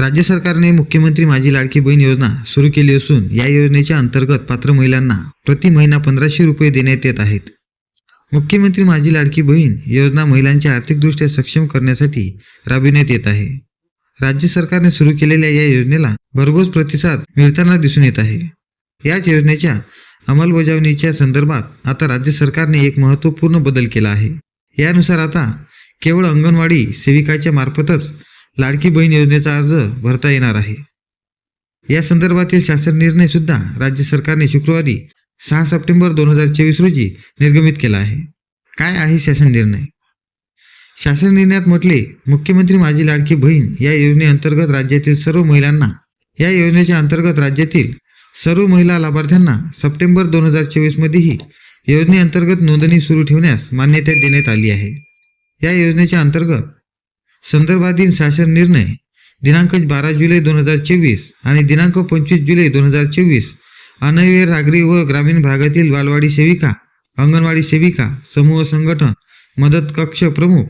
राज्य सरकारने मुख्यमंत्री माझी लाडकी बहीण योजना सुरू केली असून या योजनेच्या अंतर्गत पात्र महिलांना प्रति महिना पंधराशे रुपये देण्यात येत आहेत. मुख्यमंत्री माझी लाडकी बहीण योजना महिलांच्या आर्थिकदृष्ट्या सक्षम करण्यासाठी राबविण्यात येत आहे. राज्य सरकारने सुरू केलेल्या या योजनेला भरघोस प्रतिसाद मिळताना दिसून येत आहे. याच योजनेच्या अंमलबजावणीच्या संदर्भात आता राज्य सरकारने एक महत्त्वपूर्ण बदल केला आहे. यानुसार आता केवळ अंगणवाडी सेविकाच्या मार्फतच लाडकी बहीण योजनेचा अर्ज भरता येणार आहे. या संदर्भातील शासन निर्णय सुद्धा राज्य सरकारने शुक्रवारी सहा सप्टेंबर दोन हजार चोवीस रोजी निर्गमित केला आहे. काय आहे शासन निर्णय? शासन निर्णयात म्हटले मुख्यमंत्री माझी लाडकी बहीण या योजनेअंतर्गत राज्यातील सर्व महिलांना या योजनेच्या अंतर्गत राज्यातील सर्व महिला लाभार्थ्यांना सप्टेंबर दोन हजार चोवीसमध्येही योजनेअंतर्गत नोंदणी सुरू ठेवण्यास मान्यता देण्यात आली आहे. या योजनेच्या अंतर्गत संदर्भातील शासन निर्णय दिनांक बारा जुलै दोन हजार चोवीस आणि दिनांक पंचवीस जुलै दोन हजार चोवीस अनवेर नागरी व ग्रामीण भागातील बालवाडी सेविका अंगणवाडी सेविका समूह संघटन मदत कक्ष प्रमुख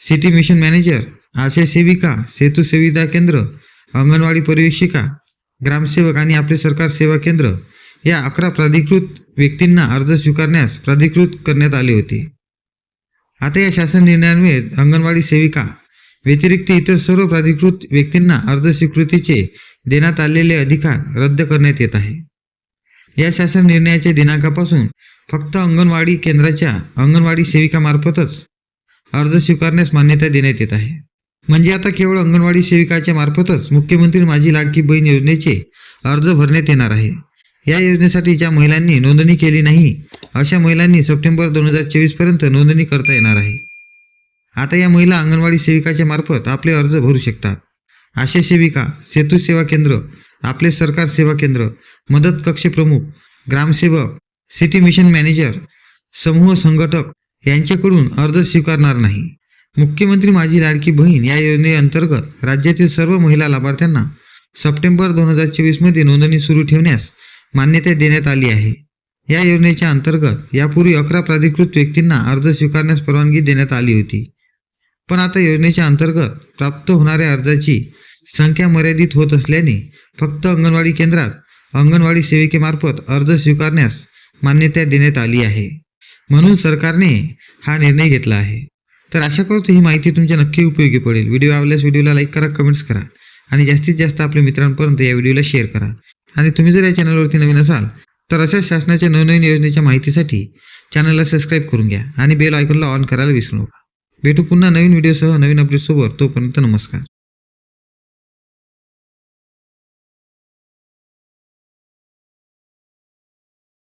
सिटी मिशन मॅनेजर आशय सेविका सेतू सुविधा केंद्र अंगणवाडी पर्यवेक्षिका ग्रामसेवक आणि आपले सरकार सेवा केंद्र या अकरा प्राधिकृत व्यक्तींना अर्ज स्वीकारण्यास प्राधिकृत करण्यात आले होते. आता या शासन निर्णयान्वये अंगणवाडी सेविका व्यतिरिक्त इतर सर्व प्राधिकृत व्यक्तींना अर्ज स्वीकृतीचे देण्यात आलेले अधिकार रद्द करण्यात येत आहे. या शासन निर्णयाच्या दिनांकापासून फक्त अंगणवाडी केंद्राच्या अंगणवाडी सेविकामार्फतच अर्ज स्वीकारण्यास मान्यता देण्यात येत आहे. म्हणजे आता केवळ अंगणवाडी सेविकाच्या मार्फतच मुख्यमंत्री माझी लाडकी बहीण योजनेचे अर्ज भरण्यात येणार आहे. या योजनेसाठी ज्या महिलांनी नोंदणी केली नाही अशा महिलांनी सप्टेंबर दोन हजार चोवीसपर्यंत नोंदणी करता येणार आहे. आता या महिला अंगणवाडी सेविकाच्या मार्फत आपले अर्ज भरू शकतात. आशा सेविका सेतू सेवा केंद्र आपले सरकार सेवा केंद्र मदत कक्ष प्रमुख ग्रामसेवक सिटी मिशन मॅनेजर समूह संघटक यांच्याकडून अर्ज स्वीकारणार नाही. मुख्यमंत्री माझी लाडकी बहीण या योजनेअंतर्गत राज्यातील सर्व महिला लाभार्थ्यांना सप्टेंबर दोन हजार चोवीसमध्ये नोंदणी सुरू ठेवण्यास मान्यता देण्यात आली आहे. या योजनेच्या अंतर्गत यापूर्वी अकरा प्राधिकृत व्यक्तींना अर्ज स्वीकारण्यास परवानगी देण्यात आली होती. पण आता योजनेच्या अंतर्गत प्राप्त होणाऱ्या अर्जाची संख्या मर्यादित होत असल्याने फक्त अंगणवाडी केंद्रात अंगणवाडी सेविकेमार्फत अर्ज स्वीकारण्यास मान्यता देण्यात आली आहे. म्हणून सरकारने हा निर्णय घेतला आहे. तर आशा करतो ही माहिती तुमच्या नक्की उपयोगी पडेल. व्हिडिओ आवडल्यास व्हिडिओला लाईक करा कमेंट्स करा आणि जास्तीत जास्त आपल्या मित्रांपर्यंत या व्हिडिओला शेअर करा. आणि तुम्ही जर या चॅनलवरती नवीन असाल तर अशाच शासनाच्या नवनवीन योजनेच्या माहितीसाठी चॅनलला सबस्क्राईब करून घ्या आणि बेल आयकॉनला ऑन करायला विसरू नका. भेटू पुन्हा नवीन व्हिडिओसह नवीन अपडेटसोबत तोपर्यंत नमस्कार.